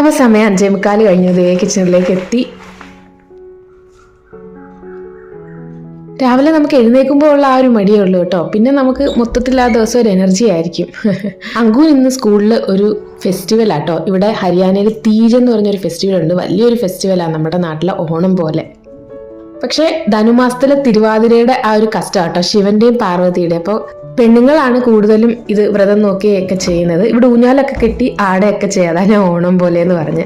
അപ്പോൾ സമയം അഞ്ചേ മുക്കാൽ കഴിഞ്ഞു ദേ കിച്ചണിലേക്ക് എത്തി. രാവിലെ നമുക്ക് എഴുന്നേൽക്കുമ്പോൾ ഉള്ള ആ ഒരു മടിയേ ഉള്ളൂ കേട്ടോ. പിന്നെ നമുക്ക് മൊത്തത്തിൽ ആ ദിവസം ഒരു എനർജി ആയിരിക്കും. അങ്കു ഇന്ന് സ്കൂളിൽ ഒരു ഫെസ്റ്റിവൽ ആട്ടോ ഇവിടെ ഹരിയാനയിൽ തീജ് എന്ന് പറഞ്ഞൊരു ഫെസ്റ്റിവൽ ഉണ്ട്. വലിയൊരു ഫെസ്റ്റിവലാണ് നമ്മുടെ നാട്ടിലെ ഓണം പോലെ. പക്ഷേ ധനുമാസത്തിലെ തിരുവാതിരയുടെ ആ ഒരു കഷ്ടം കേട്ടോ ശിവന്റെയും പാർവതിയുടെ അപ്പോൾ പെണ്ണുങ്ങളാണ് കൂടുതലും ഇത് വ്രതം നോക്കിയൊക്കെ ചെയ്യുന്നത്. ഇവിടെ ഊഞ്ഞാലൊക്കെ കെട്ടി ആടയൊക്കെ ചെയ്യാതാ ഓണം പോലെ എന്ന് പറഞ്ഞ്.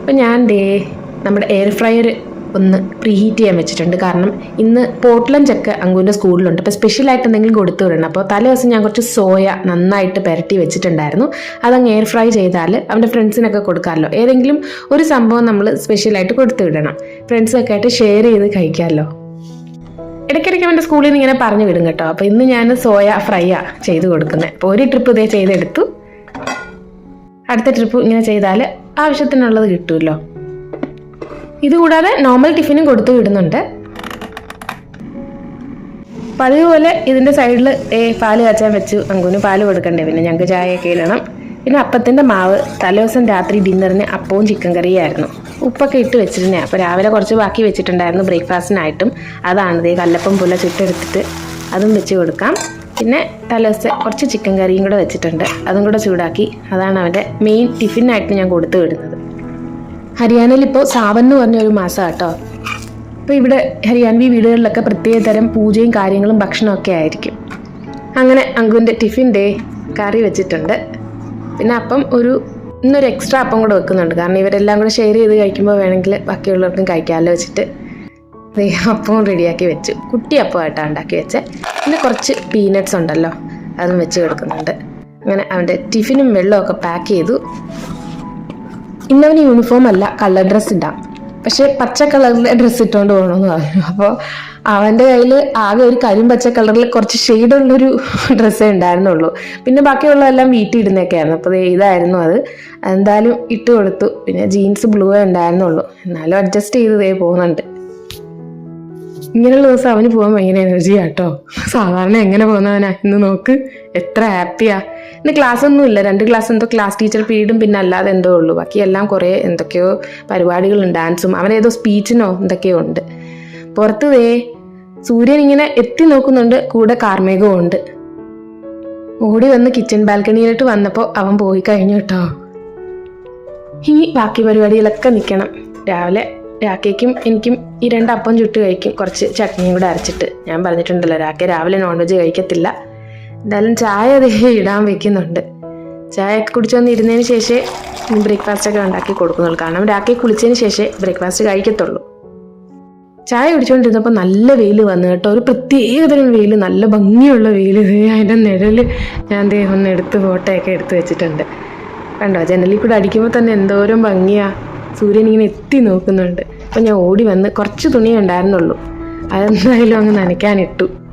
അപ്പം ഞാൻ ദേ നമ്മുടെ എയർ ഫ്രയർ ഒന്ന് പ്രീഹീറ്റ് ചെയ്യാൻ വെച്ചിട്ടുണ്ട്. കാരണം ഇന്ന് പോട്ട്ലൻ ചക്ക അങ്കുവിന്റെ സ്കൂളിലുണ്ട്. അപ്പോൾ സ്പെഷ്യലായിട്ട് എന്തെങ്കിലും കൊടുത്തു വിടണം. അപ്പോൾ തലേ ദിവസം ഞാൻ കുറച്ച് സോയ നന്നായിട്ട് പുരട്ടി വെച്ചിട്ടുണ്ടായിരുന്നു. അതങ്ങ് എയർ ഫ്രൈ ചെയ്താൽ അവന്റെ ഫ്രണ്ട്സിനൊക്കെ കൊടുക്കാമല്ലോ. ഏതെങ്കിലും ഒരു സംഭവം നമ്മൾ സ്പെഷ്യലായിട്ട് കൊടുത്തു വിടണം. ഫ്രണ്ട്സൊക്കെ ആയിട്ട് ഷെയർ ചെയ്ത് കഴിക്കാമല്ലോ. ഇടയ്ക്കിടയ്ക്ക് അവന്റെ സ്കൂളിൽ നിന്ന് ഇങ്ങനെ പറഞ്ഞു വിടും കേട്ടോ. അപ്പോൾ ഇന്ന് ഞാൻ സോയ ഫ്രൈയാ ചെയ്ത് കൊടുക്കുന്നത്. അപ്പോൾ ഒരു ട്രിപ്പ് ഇതേ ചെയ്തെടുത്തു. അടുത്ത ട്രിപ്പ് ഇങ്ങനെ ചെയ്താൽ ആവശ്യത്തിനുള്ളത് കിട്ടുമല്ലോ. ഇതുകൂടാതെ നോർമൽ ടിഫിനും കൊടുത്തു വിടുന്നുണ്ട്. പതിവ് പോലെ ഇതിന്റെ സൈഡിൽ ഏ പാൽ കാച്ചാൻ വെച്ചു അങ്കുവിന് പാൽ കൊടുക്കണ്ടേ? പിന്നെ ഞങ്ങൾക്ക് ചായയൊക്കെ ഇടണം. പിന്നെ അപ്പത്തിന്റെ മാവ് തലേദിവസം രാത്രി ഡിന്നറിന് അപ്പവും ചിക്കൻ കറിയായിരുന്നു ഉപ്പൊക്കെ ഇട്ട് വെച്ചിരുന്നേ അപ്പോൾ രാവിലെ കുറച്ച് ബാക്കി വെച്ചിട്ടുണ്ടായിരുന്നു ബ്രേക്ക്ഫാസ്റ്റിനായിട്ടും. അതാണ് ദേ കല്ലപ്പം പുല ചുട്ടെടുത്തിട്ട് അതും വെച്ച് കൊടുക്കാം. പിന്നെ തലേദിവസത്തെ കുറച്ച് ചിക്കൻ കറിയും കൂടെ വെച്ചിട്ടുണ്ട്. അതും കൂടെ ചൂടാക്കി. അതാണ് അവന്റെ മെയിൻ ടിഫിനായിട്ട് ഞാൻ കൊടുത്തു വിടുന്നത്. ഹരിയാനയിൽ ഇപ്പോൾ സാവൻ എന്ന് പറഞ്ഞൊരു മാസം കേട്ടോ അപ്പോൾ ഇവിടെ ഹരിയാൻവി വീടുകളിലൊക്കെ പ്രത്യേക തരം പൂജയും കാര്യങ്ങളും ഭക്ഷണമൊക്കെ ആയിരിക്കും. അങ്ങനെ അങ്കുവിന്റെ ടിഫിൻ ഡേ കറി വെച്ചിട്ടുണ്ട്. പിന്നെ അപ്പം ഒരു ഇന്നൊരു എക്സ്ട്രാ അപ്പം കൂടെ വെക്കുന്നുണ്ട്. കാരണം ഇവരെല്ലാം കൂടെ ഷെയർ ചെയ്ത് കഴിക്കുമ്പോൾ വേണമെങ്കിൽ ബാക്കിയുള്ളവർക്കും കഴിക്കാമല്ലോ വെച്ചിട്ട്. ദേ അപ്പവും റെഡിയാക്കി വെച്ചു. കുട്ടി അപ്പമായിട്ടാണ് ഉണ്ടാക്കി വെച്ചത് പിന്നെ കുറച്ച് പീനട്ട്സ് ഉണ്ടല്ലോ അതും വെച്ച് കൊടുക്കുന്നുണ്ട്. അങ്ങനെ അവന്റെ ടിഫിനും വെള്ളമൊക്കെ പാക്ക് ചെയ്തു. ഇന്നവന് യൂണിഫോം അല്ല കളർ ഡ്രസ് ഇടാം. പക്ഷെ പച്ച കളറിലെ ഡ്രസ്സ് ഇട്ടുകൊണ്ട് പോകണമെന്ന് പറഞ്ഞു. അപ്പോൾ അവന്റെ കയ്യിൽ ആകെ ഒരു കരിം പച്ച കളറിൽ കുറച്ച് ഷെയ്ഡുള്ളൊരു ഡ്രസ്സേ ഉണ്ടായിരുന്നുള്ളൂ. പിന്നെ ബാക്കിയുള്ളതെല്ലാം വീട്ടിൽ ഇടുന്നൊക്കെയായിരുന്നു അപ്പോൾ ഇതായിരുന്നു അത്. എന്തായാലും ഇട്ട് കൊടുത്തു. പിന്നെ ജീൻസ് ബ്ലൂ ഉണ്ടായിരുന്നുള്ളൂ. എന്നാലും അഡ്ജസ്റ്റ് ചെയ്ത് ദേ പോകുന്നുണ്ട്. ഇങ്ങനെയുള്ള ദിവസം അവന് പോകാൻ ഭയങ്കര എനർജിയാട്ടോ സാധാരണ എങ്ങനെ പോകുന്നവനാ? ഇന്ന് നോക്ക്. എത്ര ഹാപ്പിയാ ഇന്ന് ക്ലാസ് ഒന്നും ഇല്ല രണ്ട് ക്ലാസ് എന്തോ ക്ലാസ് ടീച്ചർ പീരീഡും പിന്നെ അല്ലാതെ എന്തോ ഉള്ളൂ. ബാക്കി എല്ലാം കുറേ എന്തൊക്കെയോ പരിപാടികളും ഡാൻസും അവനേതോ സ്പീച്ചിനോ എന്തൊക്കെയോ ഉണ്ട്. പുറത്ത് ദേ സൂര്യൻ ഇങ്ങനെ എത്തി നോക്കുന്നുണ്ട് കൂടെ കാർമേഘവും ഉണ്ട്. ഓടി വന്ന് കിച്ചൺ ബാൽക്കണിയിലോട്ട് വന്നപ്പോൾ അവൻ പോയി കഴിഞ്ഞു കേട്ടോ. ഇനി ബാക്കി പരിപാടികളൊക്കെ നിൽക്കണം രാവിലെ രാക്കേക്കും എനിക്കും ഈ രണ്ട് അപ്പം ചുട്ട് കഴിക്കും. കുറച്ച് ചട്നിയും കൂടെ അരച്ചിട്ട്. ഞാൻ പറഞ്ഞിട്ടുണ്ടല്ലോ രാക്കെ രാവിലെ നോൺ വെജ് കഴിക്കത്തില്ല. എന്തായാലും ചായ അതേ ഇടാൻ വെക്കുന്നുണ്ട്. ചായ ഒക്കെ കുടിച്ച് വന്ന് ഇരുന്നതിന് ശേഷമേ ബ്രേക്ക്ഫാസ്റ്റ് ഒക്കെ ഉണ്ടാക്കി കൊടുക്കുന്നുള്ളൂ. കാരണം രാക്കെ കുളിച്ചതിന് ശേഷം ബ്രേക്ക്ഫാസ്റ്റ് കഴിക്കത്തുള്ളൂ. ചായ കുടിച്ചുകൊണ്ടിരുന്നപ്പോൾ നല്ല വെയിൽ വന്നു കേട്ടോ. ഒരു പ്രത്യേകതരം വെയിൽ നല്ല ഭംഗിയുള്ള വെയിൽ. അതിന്റെ നിഴൽ ഞാൻ ഒന്ന് എടുത്ത് ഫോട്ടോയൊക്കെ എടുത്ത് വെച്ചിട്ടുണ്ട്. കണ്ടോ? ജനലിൽ കൂടെ അടിക്കുമ്പോൾ തന്നെ എന്തോരം ഭംഗിയാ. സൂര്യൻ ഇങ്ങനെ എത്തി നോക്കുന്നുണ്ട്. അപ്പം ഞാൻ ഓടി വന്ന് കുറച്ച് തുണി ഉണ്ടായിരുന്നുള്ളൂ. അതെന്തായാലും അങ്ങ് നനയ്ക്കാനിട്ടു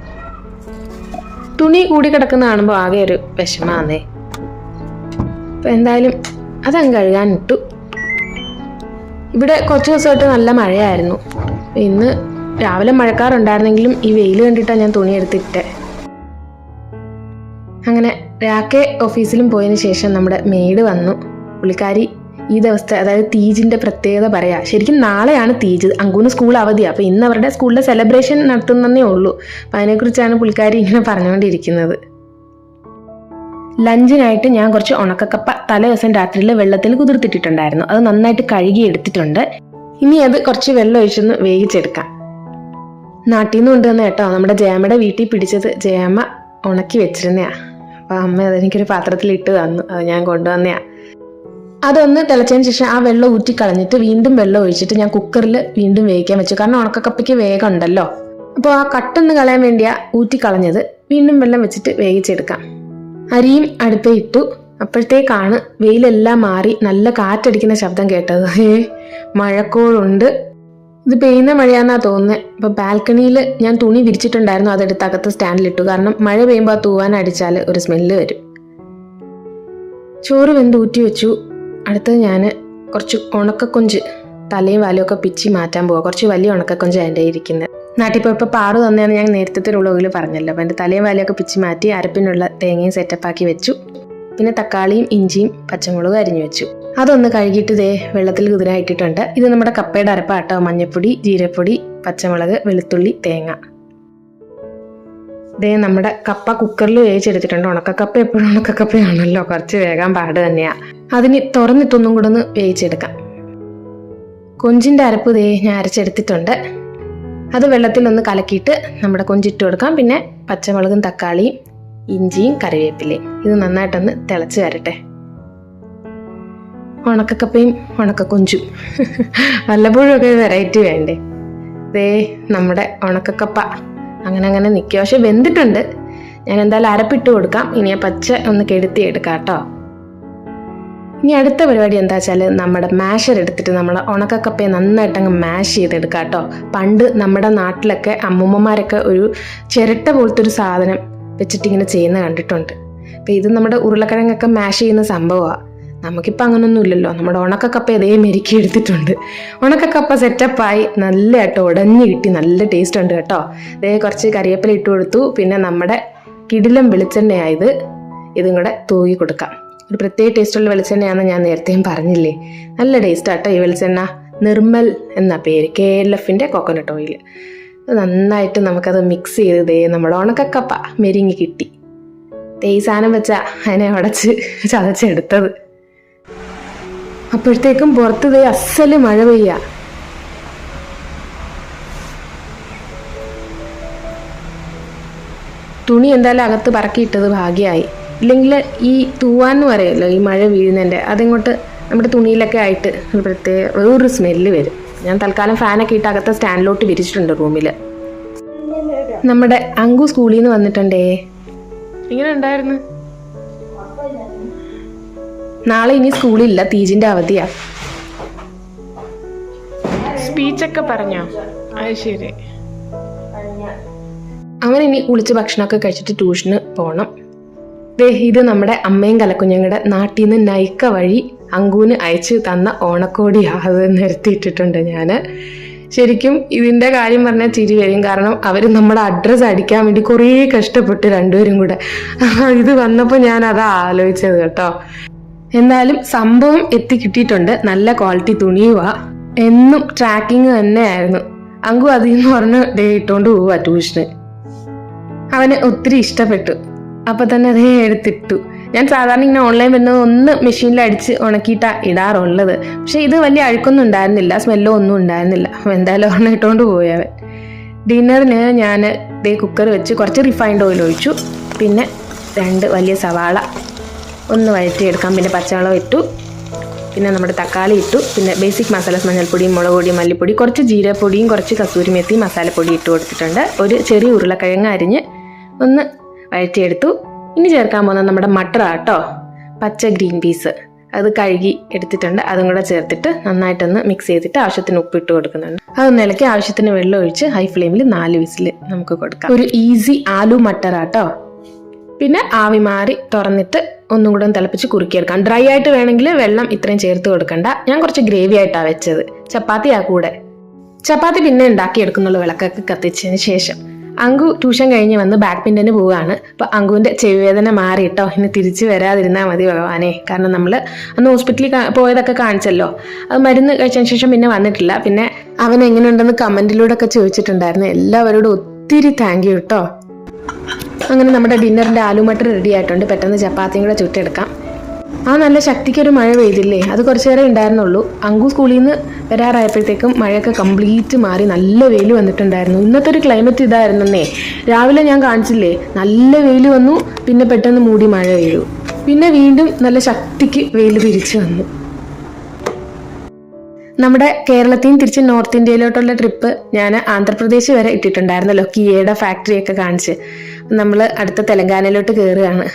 തുണി കൂടി കിടക്കുന്ന കാണുമ്പോൾ ആകെ ഒരു വിഷമാന്നേ. അപ്പം എന്തായാലും അതങ്ങ് കഴുകാനിട്ടു ഇവിടെ കുറച്ച് ദിവസമായിട്ട് നല്ല മഴയായിരുന്നു. ഇന്ന് രാവിലെ മഴക്കാറുണ്ടായിരുന്നെങ്കിലും ഈ വെയിൽ കണ്ടിട്ടാണ് ഞാൻ തുണി എടുത്തിട്ടെ. അങ്ങനെ രാക്കെ ഓഫീസിലും പോയതിന് ശേഷം നമ്മുടെ മെയ്ഡ് വന്നു. പുള്ളിക്കാരി ഈ ദിവസത്തെ അതായത് തീജിന്റെ പ്രത്യേകത പറയാ. ശരിക്കും നാളെയാണ് തീജ്. അങ്കൂന്ന് സ്കൂൾ അവധി അപ്പോൾ ഇന്ന് അവരുടെ സ്കൂളിലെ സെലിബ്രേഷൻ നടത്തുന്നതേ ഉള്ളൂ. അപ്പം അതിനെക്കുറിച്ചാണ് പുള്ളിക്കാരി ഇങ്ങനെ പറഞ്ഞുകൊണ്ടിരിക്കുന്നത്. ലഞ്ചിനായിട്ട് ഞാൻ കുറച്ച് ഉണക്കക്കപ്പ തലേ ദിവസം രാത്രിയിൽ വെള്ളത്തിൽ കുതിർത്തിട്ടിട്ടുണ്ടായിരുന്നു. അത് നന്നായിട്ട് കഴുകി എടുത്തിട്ടുണ്ട്. ഇനി അത് കുറച്ച് വെള്ളം ഒഴിച്ചൊന്ന് വേവിച്ചെടുക്കാം. നാട്ടിൽ നിന്ന് കൊണ്ടുവന്ന കേട്ടോ നമ്മുടെ ജയമ്മയുടെ വീട്ടിൽ പിടിച്ചത് ജയമ്മ ഉണക്കി വെച്ചിരുന്നയാ. അപ്പൊ അമ്മ അതെനിക്കൊരു പാത്രത്തിൽ ഇട്ട് തന്നു. അത് ഞാൻ കൊണ്ടുവന്നയാ. അതൊന്ന് തിളച്ചതിന് ശേഷം ആ വെള്ളം ഊറ്റി കളഞ്ഞിട്ട് വീണ്ടും വെള്ളം ഒഴിച്ചിട്ട് ഞാൻ കുക്കറിൽ വീണ്ടും വേവിക്കാൻ വെച്ചു. കാരണം ഉണക്കക്കപ്പയ്ക്ക് വേഗം ഉണ്ടല്ലോ. അപ്പോൾ ആ കട്ടൊന്ന് കളയാൻ വേണ്ടിയാ ഊറ്റി കളഞ്ഞത്. വീണ്ടും വെള്ളം വെച്ചിട്ട് വേവിച്ചെടുക്കാം. അരിയും അടുപ്പേ ഇട്ടു. അപ്പോഴത്തേക്കാണ് വെയിലെല്ലാം മാറി നല്ല കാറ്റടിക്കുന്ന ശബ്ദം കേട്ടത്. ഏ മഴക്കോളുണ്ട്. ഇത് പെയ്യുന്ന മഴയാന്നാ തോന്നുന്നത് അപ്പോൾ ബാൽക്കണിയിൽ ഞാൻ തുണി വിരിച്ചിട്ടുണ്ടായിരുന്നു അതെടുത്ത് അകത്ത് സ്റ്റാൻഡിലിട്ടു കാരണം മഴ പെയ്യുമ്പോൾ ആ തൂവാൻ അടിച്ചാൽ ഒരു സ്മെല്ല് വരും. ചോറ് വെന്ത് ഊറ്റി വെച്ചു. അടുത്തത് ഞാൻ കുറച്ച് ഉണക്കക്കൊഞ്ച് തലയും വാലും ഒക്കെ പിച്ചി മാറ്റാൻ പോവുക കുറച്ച് വലിയ ഉണക്കക്കുഞ്ച് എന്റെ ഇരിക്കുന്നത് നാട്ടിൽ പോയപ്പോൾ പാറു തന്നെയാണ് ഞാൻ നേരത്തെ വ്ളോഗിൽ പറഞ്ഞല്ലോ. അപ്പോൾ എന്റെ തലയും വാലയൊക്കെ പിച്ചി മാറ്റി അരപ്പിനുള്ള തേങ്ങയും സെറ്റപ്പാക്കി വെച്ചു. പിന്നെ തക്കാളിയും ഇഞ്ചിയും പച്ചമുളകും അരിഞ്ഞു വെച്ചു. അതൊന്ന് കഴുകിയിട്ട് ദേ വെള്ളത്തിൽ കുതിരായിട്ടിട്ടുണ്ട് ഇത് നമ്മുടെ കപ്പയുടെ അരപ്പാട്ടോ? മഞ്ഞപ്പൊടി ജീരപ്പൊടി പച്ചമുളക് വെളുത്തുള്ളി തേങ്ങ. ദേ നമ്മുടെ കപ്പ കുക്കറിൽ വേവിച്ചെടുത്തിട്ടുണ്ട്. ഉണക്കക്കപ്പ എപ്പോഴും ഉണക്കക്കപ്പയാണല്ലോ. കുറച്ച് വേഗം പാട് തന്നെയാ. അതിന് തുറന്നിട്ടൊന്നും കൂടെ ഒന്ന് വേവിച്ചെടുക്കാം. കൊഞ്ചിന്റെ അരപ്പ് ദേ ഞാൻ അരച്ചെടുത്തിട്ടുണ്ട്. അത് വെള്ളത്തിൽ ഒന്ന് കലക്കിയിട്ട് നമ്മുടെ കൊഞ്ചിട്ട് കൊടുക്കാം. പിന്നെ പച്ചമുളകും തക്കാളിയും ഇഞ്ചിയും കറിവേപ്പിലയും. ഇത് നന്നായിട്ടൊന്ന് തിളച്ച് വരട്ടെ. ഉണക്കക്കപ്പയും ഉണക്കക്കൊഞ്ചും. വല്ലപ്പോഴും ഒക്കെ വെറൈറ്റി വേണ്ടേ? ദേ നമ്മുടെ ഉണക്കക്കപ്പ. അങ്ങനെ അങ്ങനെ നിൽക്കുക. പക്ഷെ വെന്തിട്ടുണ്ട്. ഞാൻ എന്തായാലും അരപ്പിട്ട് കൊടുക്കാം. ഇനി ആ പച്ച ഒന്ന് കെടുത്തി എടുക്കാം കേട്ടോ. ഇനി അടുത്ത പരിപാടി എന്താ വെച്ചാൽ നമ്മുടെ മാഷർ എടുത്തിട്ട് നമ്മൾ ഉണക്കക്കപ്പയെ നന്നായിട്ട് അങ്ങ് മാഷ് ചെയ്തെടുക്കാം കേട്ടോ പണ്ട് നമ്മുടെ നാട്ടിലൊക്കെ അമ്മൂമ്മമാരൊക്കെ ഒരു ചിരട്ട പോലത്തെ ഒരു സാധനം വെച്ചിട്ടിങ്ങനെ ചെയ്യുന്ന കണ്ടിട്ടുണ്ട്. അപ്പോൾ ഇത് നമ്മുടെ ഉരുളക്കിഴങ്ങൊക്കെ മാഷ് ചെയ്യുന്ന സംഭവമാണ് നമുക്കിപ്പോൾ അങ്ങനൊന്നും ഇല്ലല്ലോ. നമ്മുടെ ഉണക്കക്കപ്പ ഇതേ മെരുക്കി എടുത്തിട്ടുണ്ട്. ഉണക്കക്കപ്പ സെറ്റപ്പായി നല്ലതായിട്ട് ഉടഞ്ഞു കിട്ടി. നല്ല ടേസ്റ്റ് ഉണ്ട് കേട്ടോ. ഇതേ കുറച്ച് കറിവേപ്പില ഇട്ട് കൊടുത്തു. പിന്നെ നമ്മുടെ കിടിലം വെളിച്ചെണ്ണയായത് ഇതും കൂടെ തൂകി കൊടുക്കാം. ഒരു പ്രത്യേക ടേസ്റ്റുള്ള വെളിച്ചെണ്ണയാണെന്ന് ഞാൻ നേരത്തെയും പറഞ്ഞില്ലേ? നല്ല ടേസ്റ്റ് ആട്ടോ ഈ വെളിച്ചെണ്ണ. നിർമ്മൽ എന്ന പേര്. കെ എൽ എഫിന്റെ കോക്കനട്ട് ഓയിൽ നന്നായിട്ട് നമുക്കത് മിക്സ് ചെയ്ത് ദേ നമ്മുടെ ഉണക്കക്കപ്പ മെരിങ്ങി കിട്ടി. ഈ സാധനം വെച്ചാ അതിനെ ഉടച്ച് ചതച്ചെടുത്തത്. അപ്പോഴത്തേക്കും പുറത്ത് ദേ അസ്സൽ മഴ പെയ്യ. തുണി എന്തായാലും അകത്ത് പറക്കിയിട്ടത് ഭാഗ്യമായി ഇല്ലെങ്കിൽ ഈ തൂവാന്ന് പറയല്ലോ ഈ മഴ വീഴുന്നതിന്റെ അതിങ്ങോട്ട് നമ്മുടെ തുണിയിലൊക്കെ ആയിട്ട് ഒരു പ്രത്യേക വേറൊരു സ്മെല്ല് വരും. ഞാൻ തൽക്കാലം ഫാനൊക്കെ ഇട്ട് അകത്തെ സ്റ്റാൻഡിലോട്ട് വിരിച്ചിട്ടുണ്ട് റൂമിൽ നമ്മുടെ അങ്കു സ്കൂളിൽ നിന്ന് വന്നിട്ടുണ്ടേ? ഇങ്ങനെ ഉണ്ടായിരുന്നു. നാളെ ഇനി സ്കൂളില്ല തീജിന്റെ അവധിയാ. സ്പീച്ചൊക്കെ പറഞ്ഞോ? അത് ശരി. അവൻ ഇനി കുളിച്ച് ഭക്ഷണമൊക്കെ കഴിച്ചിട്ട് ട്യൂഷന് പോകണം ദേ ഇത് നമ്മുടെ അമ്മയും കലക്കുഞ്ഞങ്ങളുടെ നാട്ടിൽ നിന്ന് നൈക്ക വഴി അങ്കൂന് അയച്ചു തന്ന ഓണക്കോടി അത് നിരത്തിയിട്ടിട്ടുണ്ട് ഞാൻ ശരിക്കും ഇതിന്റെ കാര്യം പറഞ്ഞാൽ ചിരി വരും. കാരണം അവർ നമ്മുടെ അഡ്രസ്സ് അടിക്കാൻ വേണ്ടി കുറേ കഷ്ടപ്പെട്ട് രണ്ടുപേരും കൂടെ. ഇത് വന്നപ്പോൾ ഞാൻ അതാ ആലോചിച്ചത് കേട്ടോ. എന്നാലും സംഭവം എത്തി കിട്ടിയിട്ടുണ്ട്. നല്ല ക്വാളിറ്റി തുണിയുവാ. എന്നും ട്രാക്കിങ് തന്നെയായിരുന്നു. അങ്കു അതിൽ നിന്ന് പറഞ്ഞ് ഡേ ഇട്ടുകൊണ്ട് പോവാ ട്യൂഷന് അവന് ഒത്തിരി ഇഷ്ടപ്പെട്ടു. അപ്പൊ തന്നെ അതേ എടുത്തിട്ടു. ഞാൻ സാധാരണ ഇങ്ങനെ ഓൺലൈൻ വരുന്നത് ഒന്ന് മെഷീനിൽ അടിച്ച് ഉണക്കിയിട്ടാണ് ഇടാറുള്ളത്. പക്ഷെ ഇത് വലിയ അഴുക്കൊന്നും ഉണ്ടായിരുന്നില്ല സ്മെല്ലോ ഒന്നും ഉണ്ടായിരുന്നില്ല. അപ്പോൾ എന്തായാലും ഒരെണ്ണം ഇട്ടുകൊണ്ട് പോയവൻ ഡിന്നറിന് ഞാൻ ദേ കുക്കർ വെച്ച് കുറച്ച് റിഫൈൻഡ് ഓയിൽ ഒഴിച്ചു. പിന്നെ രണ്ട് വലിയ സവാള ഒന്ന് വഴറ്റിയെടുക്കാം. പിന്നെ പച്ചവെള്ളം ഇട്ടു. പിന്നെ നമ്മുടെ തക്കാളി ഇട്ടു. പിന്നെ ബേസിക് മസാലാസ് മഞ്ഞൾപ്പൊടിയും മുളക് പൊടിയും മല്ലിപ്പൊടി കുറച്ച് ജീരപ്പൊടിയും കുറച്ച് കസൂരി മെത്തി മസാലപ്പൊടി ഇട്ട് കൊടുത്തിട്ടുണ്ട്. ഒരു ചെറിയ ഉരുളക്കിഴങ്ങ് അരിഞ്ഞ് ഒന്ന് വഴറ്റിയെടുത്തു. ഇനി ചേർക്കാൻ പോകുന്നത് നമ്മുടെ മട്ടർ ആട്ടോ പച്ച ഗ്രീൻ പീസ്. അത് കഴുകി എടുത്തിട്ടുണ്ട്. അതും കൂടെ ചേർത്തിട്ട് നന്നായിട്ടൊന്ന് മിക്സ് ചെയ്തിട്ട് ആവശ്യത്തിന് ഉപ്പിട്ട് കൊടുക്കുന്നുണ്ട്. അതൊന്ന് ഇളക്കി ആവശ്യത്തിന് വെള്ളം ഒഴിച്ച് ഹൈ ഫ്ലെയിമിൽ നാല് വിസിൽ നമുക്ക് കൊടുക്കാം. ഒരു ഈസി ആലു മട്ടർ ആട്ടോ പിന്നെ ആവി മാറി തുറന്നിട്ട് ഒന്നും കൂടെ തിളപ്പിച്ച് കുറുക്കിയെടുക്കാം. ഡ്രൈ ആയിട്ട് വേണമെങ്കിൽ വെള്ളം ഇത്രയും ചേർത്ത് കൊടുക്കണ്ട. ഞാൻ കുറച്ച് ഗ്രേവി ആയിട്ടാണ് വെച്ചത്. ചപ്പാത്തി ആ കൂടെ. ചപ്പാത്തി പിന്നെ ഉണ്ടാക്കിയെടുക്കുന്നുള്ളൂ വിളക്കൊക്കെ കത്തിച്ചതിന് ശേഷം അങ്കു ട്യൂഷൻ കഴിഞ്ഞ് വന്ന് ബാക്ക് പിന്നിന് പോവുകയാണ്. അപ്പോൾ അങ്കുവിന്റെ ചെവിവേദന മാറിയിട്ടോ. ഇനി തിരിച്ചു വരാതിരുന്നാൽ മതി ഭഗവാനെ. കാരണം നമ്മൾ അന്ന് ഹോസ്പിറ്റലിൽ പോയതൊക്കെ കാണിച്ചല്ലോ. അത് മരുന്ന് കഴിച്ചതിന് ശേഷം പിന്നെ വന്നിട്ടില്ല. പിന്നെ അവൻ എങ്ങനെയുണ്ടെന്ന് കമന്റിലൂടെ ഒക്കെ ചോദിച്ചിട്ടുണ്ടായിരുന്നു. എല്ലാവരോടും ഒത്തിരി താങ്ക് യു കേട്ടോ അങ്ങനെ നമ്മുടെ ഡിന്നറിന്റെ ആലുമട്ടർ റെഡി ആയിട്ടുണ്ട്. പെട്ടെന്ന് ചപ്പാത്തിയും കൂടെ ചുട്ടെടുക്കാം. ആ നല്ല ശക്തിക്കൊരു മഴ പെയ്തില്ലേ? അത് കുറച്ച് നേരം ഉണ്ടായിരുന്നുള്ളൂ. അങ്കു സ്കൂളിൽ നിന്ന് വരാറായപ്പോഴത്തേക്കും മഴയൊക്കെ കംപ്ലീറ്റ് മാറി നല്ല വെയിൽ വന്നിട്ടുണ്ടായിരുന്നു. ഇന്നത്തെ ഒരു ക്ലൈമറ്റ് ഇതായിരുന്നേ രാവിലെ ഞാൻ കാണിച്ചില്ലേ? നല്ല വെയിൽ വന്നു പിന്നെ പെട്ടെന്ന് മൂടി മഴ പെയ്തു. പിന്നെ വീണ്ടും നല്ല ശക്തിക്ക് വെയിൽ തിരിച്ചു വന്നു. നമ്മുടെ കേരളത്തിൽ നിന്ന് തിരിച്ച് നോർത്ത് ഇന്ത്യയിലോട്ടുള്ള ട്രിപ്പ് ഞാൻ ആന്ധ്രാപ്രദേശ് വരെ ഇട്ടിട്ടുണ്ടായിരുന്നല്ലോ കിയയുടെ ഫാക്ടറിയൊക്കെ കാണിച്ച്. നമ്മൾ അടുത്ത തെലങ്കാനയിലോട്ട് കയറുകയാണ്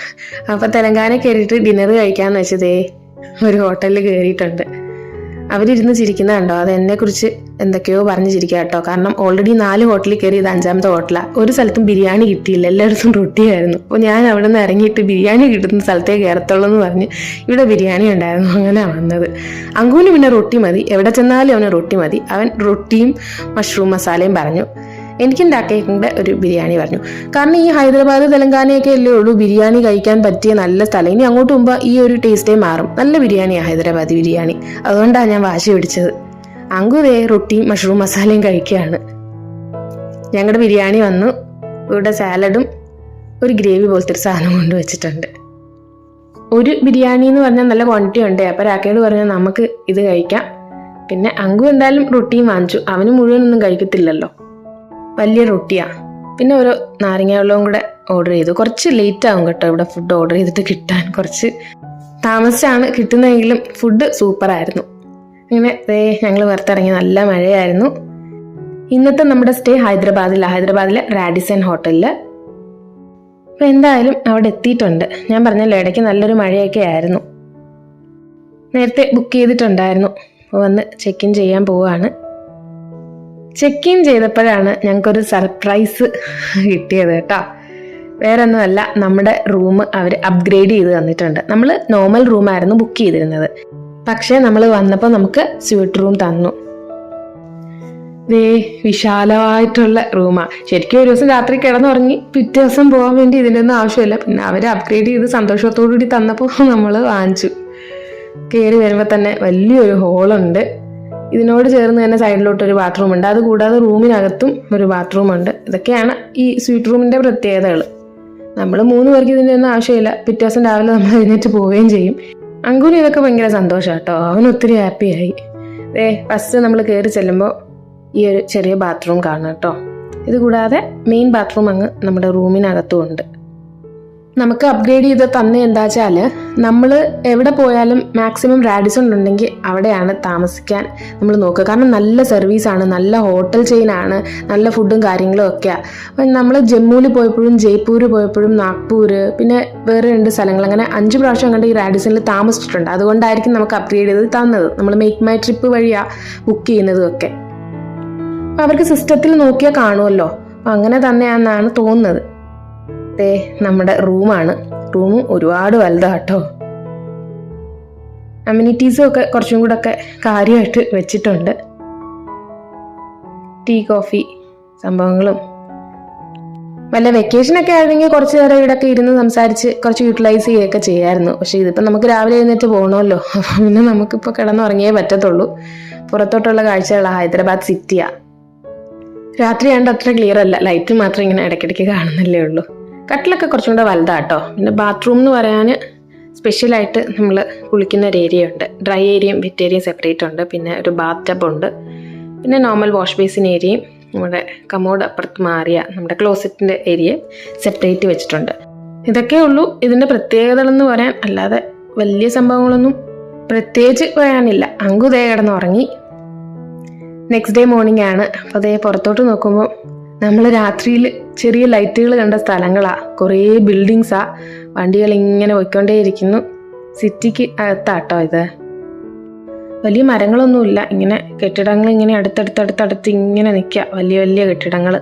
അപ്പോൾ തെലങ്കാന കയറിയിട്ട് ഡിന്നർ കഴിക്കാമെന്ന് വെച്ചതേ ഒരു ഹോട്ടലിൽ കയറിയിട്ടുണ്ട് അവരിരുന്ന് ചിരിക്കുന്ന കണ്ടോ? അത് എന്തൊക്കെയോ പറഞ്ഞ് ചിരിക്കുക കേട്ടോ. കാരണം ഓൾറെഡി നാല് ഹോട്ടലിൽ കയറി ഇത് അഞ്ചാമത്തെ ഹോട്ടലാണ് ഒരു സ്ഥലത്തും ബിരിയാണി കിട്ടിയില്ല. എല്ലായിടത്തും റൊട്ടിയായിരുന്നു അപ്പോൾ ഞാൻ അവിടെ നിന്ന് ഇറങ്ങിയിട്ട് ബിരിയാണി കിട്ടുന്ന സ്ഥലത്തേ കയറത്തുള്ളൂ എന്ന് പറഞ്ഞ് ഇവിടെ ബിരിയാണി ഉണ്ടായിരുന്നു. അങ്ങനെ വന്നത്. അങ്കുവിന് പിന്നെ റൊട്ടി മതി. എവിടെ ചെന്നാലും അവന് റൊട്ടി മതി. അവൻ റൊട്ടിയും മഷ്റൂം മസാലയും പറഞ്ഞു. എനിക്കുണ്ടാക്കിയിട്ടുണ്ട് ഒരു ബിരിയാണി പറഞ്ഞു. കാരണം ഈ ഹൈദരാബാദ് തെലങ്കാനയൊക്കെ അല്ലേ ഉള്ളൂ. ബിരിയാണി കഴിക്കാൻ പറ്റിയ നല്ല സ്ഥലം. ഇനി അങ്ങോട്ട് മുമ്പ് ഈ ഒരു ടേസ്റ്റേ മാറും. നല്ല ബിരിയാണിയാണ് ഹൈദരാബാദി ബിരിയാണി. അതുകൊണ്ടാണ് ഞാൻ വാശി പിടിച്ചത്. അങ്കുതേ റൊട്ടിയും മഷ്റൂം മസാലയും കഴിക്കുകയാണ്. ഞങ്ങളുടെ ബിരിയാണി വന്നു. ഇവിടെ സാലഡും ഒരു ഗ്രേവി പോലത്തെ ഒരു സാധനം കൊണ്ട് വെച്ചിട്ടുണ്ട്. ഒരു ബിരിയാണി എന്ന് പറഞ്ഞാൽ നല്ല ക്വാണ്ടിറ്റി ഉണ്ട്. അപ്പോൾ രാക്കേട് പറഞ്ഞാൽ നമുക്ക് ഇത് കഴിക്കാം. പിന്നെ അങ്കു എന്തായാലും റൊട്ടിയും വാങ്ങിച്ചു. അവന് മുഴുവനൊന്നും കഴിക്കത്തില്ലല്ലോ. വലിയ റൊട്ടിയാണ് പിന്നെ ഒരു നാരങ്ങ വെള്ളവും കൂടെ ഓർഡർ ചെയ്തു. കുറച്ച് ലേറ്റ് ആവും കേട്ടോ ഇവിടെ ഫുഡ് ഓർഡർ ചെയ്തിട്ട് കിട്ടാൻ. കുറച്ച് താമസിച്ചാണ് കിട്ടുന്നതെങ്കിലും ഫുഡ് സൂപ്പറായിരുന്നു അങ്ങനെ ദേ ഞങ്ങൾ പുറത്തിറങ്ങി നല്ല മഴയായിരുന്നു. ഇന്നത്തെ നമ്മുടെ സ്റ്റേ ഹൈദരാബാദിലാണ് ഹൈദരാബാദിലെ റാഡിസൺ ഹോട്ടലിൽ അപ്പോൾ എന്തായാലും അവിടെ എത്തിയിട്ടുണ്ട്. ഞാൻ പറഞ്ഞല്ലോ ഇടയ്ക്ക് നല്ലൊരു മഴയൊക്കെ ആയിരുന്നു. നേരത്തെ ബുക്ക് ചെയ്തിട്ടുണ്ടായിരുന്നു. അപ്പോൾ വന്ന് ചെക്ക് ഇൻ ചെയ്യാൻ പോവുകയാണ് ചെക്ക് ഇൻ ചെയ്തപ്പോഴാണ് ഞങ്ങൾക്കൊരു സർപ്രൈസ് കിട്ടിയത് കേട്ടോ. വേറെ ഒന്നുമല്ല നമ്മുടെ റൂം അവർ അപ്ഗ്രേഡ് ചെയ്ത് തന്നിട്ടുണ്ട്. നമ്മൾ നോർമൽ റൂമായിരുന്നു ബുക്ക് ചെയ്തിരുന്നത്. പക്ഷേ നമ്മൾ വന്നപ്പോൾ നമുക്ക് സ്വീറ്റ് റൂം തന്നു. ദേ വിശാലമായിട്ടുള്ള റൂമാ ശരിക്കും ഒരു ദിവസം രാത്രി കിടന്നുറങ്ങി പിറ്റേ ദിവസം പോകാൻ വേണ്ടി ഇതിന്റെയൊന്നും ആവശ്യമില്ല. പിന്നെ അവർ അപ്ഗ്രേഡ് ചെയ്ത് സന്തോഷത്തോടു കൂടി തന്നപ്പോൾ നമ്മൾ വാങ്ങിച്ചു. കയറി വരുമ്പോൾ തന്നെ വലിയൊരു ഹോളുണ്ട് ഇതിനോട് ചേർന്ന് തന്നെ സൈഡിലോട്ട് ഒരു ബാത്റൂം ഉണ്ട്. അതുകൂടാതെ റൂമിനകത്തും ഒരു ബാത്റൂം ഉണ്ട്. ഇതൊക്കെയാണ് ഈ സ്വീറ്റ് റൂമിന്റെ പ്രത്യേകതകൾ നമ്മൾ മൂന്ന് പേർക്ക് ഇതിന്റെ ഒന്നും ആവശ്യമില്ല. പിറ്റേ ദിവസം രാവിലെ നമ്മൾ എഴുന്നേറ്റ് പോവുകയും ചെയ്യും. അങ്കുന് ഇതൊക്കെ ഭയങ്കര സന്തോഷം കേട്ടോ അവൻ ഒത്തിരി ഹാപ്പിയായി ഏ ഫസ്റ്റ് നമ്മൾ കയറി ചെല്ലുമ്പോൾ ഈ ഒരു ചെറിയ ബാത്റൂം കാണാം കേട്ടോ ഇത് കൂടാതെ മെയിൻ ബാത്റൂം അങ്ങ് നമ്മുടെ റൂമിനകത്തും ഉണ്ട്. നമുക്ക് അപ്ഗ്രേഡ് ചെയ്ത് തന്നെ എന്താ വെച്ചാൽ നമ്മൾ എവിടെ പോയാലും മാക്സിമം റാഡിസൺ ഉണ്ടെങ്കിൽ അവിടെയാണ് താമസിക്കാൻ നമ്മൾ നോക്കുക. കാരണം നല്ല സർവീസാണ് നല്ല ഹോട്ടൽ ചെയിനാണ് നല്ല ഫുഡും കാര്യങ്ങളും ഒക്കെയാണ് അപ്പം നമ്മൾ ജമ്മുവിൽ പോയപ്പോഴും ജയ്പൂർ പോയപ്പോഴും നാഗ്പൂർ പിന്നെ വേറെ രണ്ട് സ്ഥലങ്ങൾ. അങ്ങനെ അഞ്ച് പ്രാവശ്യം കണ്ട് ഈ റാഡിസണിൽ താമസിച്ചിട്ടുണ്ട്. അതുകൊണ്ടായിരിക്കും നമുക്ക് അപ്ഗ്രേഡ് ചെയ്ത് തന്നത്. നമ്മൾ മേക്ക് മൈ ട്രിപ്പ് വഴിയാണ് ബുക്ക് ചെയ്യുന്നതും ഒക്കെ. അവർക്ക് സിസ്റ്റത്തിൽ നോക്കിയാൽ കാണുമല്ലോ അങ്ങനെ തന്നെയാണെന്നാണ് തോന്നുന്നത്. ദേ നമ്മുടെ റൂമാണ്. റൂം ഒരുപാട് വലുതാണ് കേട്ടോ അമ്യൂണിറ്റീസും ഒക്കെ കുറച്ചും കൂടെ ഒക്കെ കാര്യമായിട്ട് വെച്ചിട്ടുണ്ട്. ടീ കോഫി സംഭവങ്ങളും. വല്ല വെക്കേഷനൊക്കെ ആയിരുന്നെങ്കിൽ കുറച്ച് നേരം ഇവിടെയൊക്കെ ഇരുന്ന് സംസാരിച്ച് കുറച്ച് യൂട്ടിലൈസ് ചെയ്യുകയൊക്കെ ചെയ്യായിരുന്നു. പക്ഷേ ഇതിപ്പോൾ നമുക്ക് രാവിലെ എഴുന്നേറ്റ് പോകണമല്ലോ അപ്പം പിന്നെ നമുക്കിപ്പോൾ കിടന്നുറങ്ങിയേ പറ്റത്തുള്ളൂ. പുറത്തോട്ടുള്ള കാഴ്ചകളാണ് ഹൈദരാബാദ് സിറ്റിയാണ് രാത്രി ആണ്ട് അത്ര ക്ലിയർ അല്ല. ലൈറ്റ് മാത്രം ഇങ്ങനെ ഇടയ്ക്കിടയ്ക്ക് കാണുന്നല്ലേ ഉള്ളൂ. കട്ടിലൊക്കെ കുറച്ചും കൂടെ വലുതാട്ടോ. പിന്നെ ബാത്റൂം എന്ന് പറയാൻ സ്പെഷ്യലായിട്ട് നമ്മൾ കുളിക്കുന്ന ഒരു ഏരിയ ഉണ്ട്. ഡ്രൈ ഏരിയയും വെറ്റ് ഏരിയയും സെപ്പറേറ്റ് ഉണ്ട്. പിന്നെ ഒരു ബാത്ത് ടബ് ഉണ്ട്. പിന്നെ നോർമൽ വാഷ് ബേസിൻ ഏരിയയും നമ്മുടെ കമോഡ് അപ്പുറത്ത് മാറിയ നമ്മുടെ ക്ലോസറ്റിന്റെ ഏരിയ സെപ്പറേറ്റ് വെച്ചിട്ടുണ്ട്. ഇതൊക്കെ ഉള്ളൂ ഇതിന്റെ പ്രത്യേകതകളെന്ന് പറയാൻ. അല്ലാതെ വലിയ സംഭവങ്ങളൊന്നും പ്രത്യേകിച്ച് പറയാനില്ല. അങ്കുതേ കിടന്നുറങ്ങി. നെക്സ്റ്റ് ഡേ മോർണിംഗ് ആണ്. അപ്പോൾ അതേ പുറത്തോട്ട് നോക്കുമ്പോൾ നമ്മൾ രാത്രിയിൽ ചെറിയ ലൈറ്റുകൾ കണ്ട സ്ഥലങ്ങളാ. കുറേ ബിൽഡിങ്സാ. വണ്ടികൾ ഇങ്ങനെ പോയിക്കൊണ്ടേയിരിക്കുന്നു. സിറ്റിക്ക് അകത്താട്ടോ ഇത്. വലിയ മരങ്ങളൊന്നുമില്ല. ഇങ്ങനെ കെട്ടിടങ്ങൾ ഇങ്ങനെ അടുത്തടുത്തടുത്തടുത്ത് ഇങ്ങനെ നിൽക്കുക വലിയ വലിയ കെട്ടിടങ്ങൾ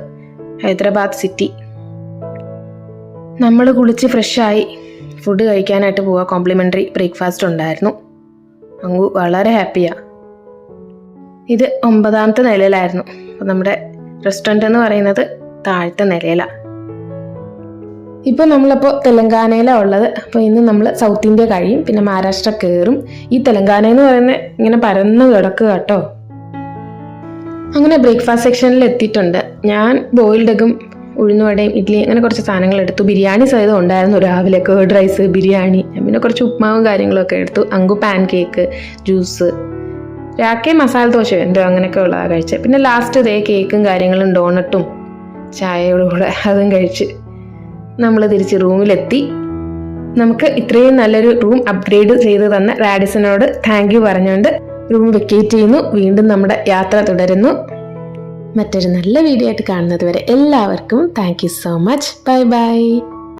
ഹൈദരാബാദ് സിറ്റി. നമ്മൾ കുളിച്ച് ഫ്രഷായി ഫുഡ് കഴിക്കാനായിട്ട് പോവാ. കോംപ്ലിമെന്ററി ബ്രേക്ക്ഫാസ്റ്റ് ഉണ്ടായിരുന്നു. അങ്ങു വളരെ ഹാപ്പിയാണ് ഇത് ഒമ്പതാമത്തെ നിലയിലായിരുന്നു. അപ്പോൾ നമ്മുടെ റെസ്റ്റോറന്റ് എന്ന് പറയുന്നത് താഴത്തെ നിലയിലാണ് ഇപ്പോൾ നമ്മളപ്പോൾ തെലങ്കാനയിലാണ് ഉള്ളത്. അപ്പോൾ ഇന്ന് നമ്മൾ സൗത്ത് ഇന്ത്യ കഴിയും. പിന്നെ മഹാരാഷ്ട്ര കയറും ഈ തെലങ്കാന എന്ന് പറയുന്നത് ഇങ്ങനെ പരന്ന് കിടക്കുക കേട്ടോ. അങ്ങനെ ബ്രേക്ക്ഫാസ്റ്റ് സെക്ഷനിൽ എത്തിയിട്ടുണ്ട്. ഞാൻ ബോയിൽഡ് എഗും ഉഴുന്നുവടയും ഇഡ്ഡലി അങ്ങനെ കുറച്ച് സാധനങ്ങൾ എടുത്തു. ബിരിയാണി സഹിതം ഉണ്ടായിരുന്നു രാവിലെ. Curd rice biryani. പിന്നെ കുറച്ച് ഉപ്മാവും കാര്യങ്ങളൊക്കെ എടുത്തു. അങ്കു പാൻ കേക്ക് ജ്യൂസ് രാക്കെ മസാല ദോശ എന്തോ അങ്ങനെയൊക്കെ ഉള്ളതാണ് കഴിച്ചത് പിന്നെ ലാസ്റ്റ് ഇതേ കേക്കും കാര്യങ്ങളും ഡോണട്ടും ചായയോടും കൂടെ അതും കഴിച്ച് നമ്മൾ തിരിച്ച് റൂമിലെത്തി നമുക്ക് ഇത്രയും നല്ലൊരു റൂം അപ്ഗ്രേഡ് ചെയ്ത് തന്ന റാഡിസനോട് താങ്ക് യു പറഞ്ഞുകൊണ്ട് റൂം വെക്കേറ്റ് ചെയ്യുന്നു. വീണ്ടും നമ്മുടെ യാത്ര തുടരുന്നു. മറ്റൊരു നല്ല വീഡിയോ ആയിട്ട് കാണുന്നത് വരെ എല്ലാവർക്കും thank you so much bye bye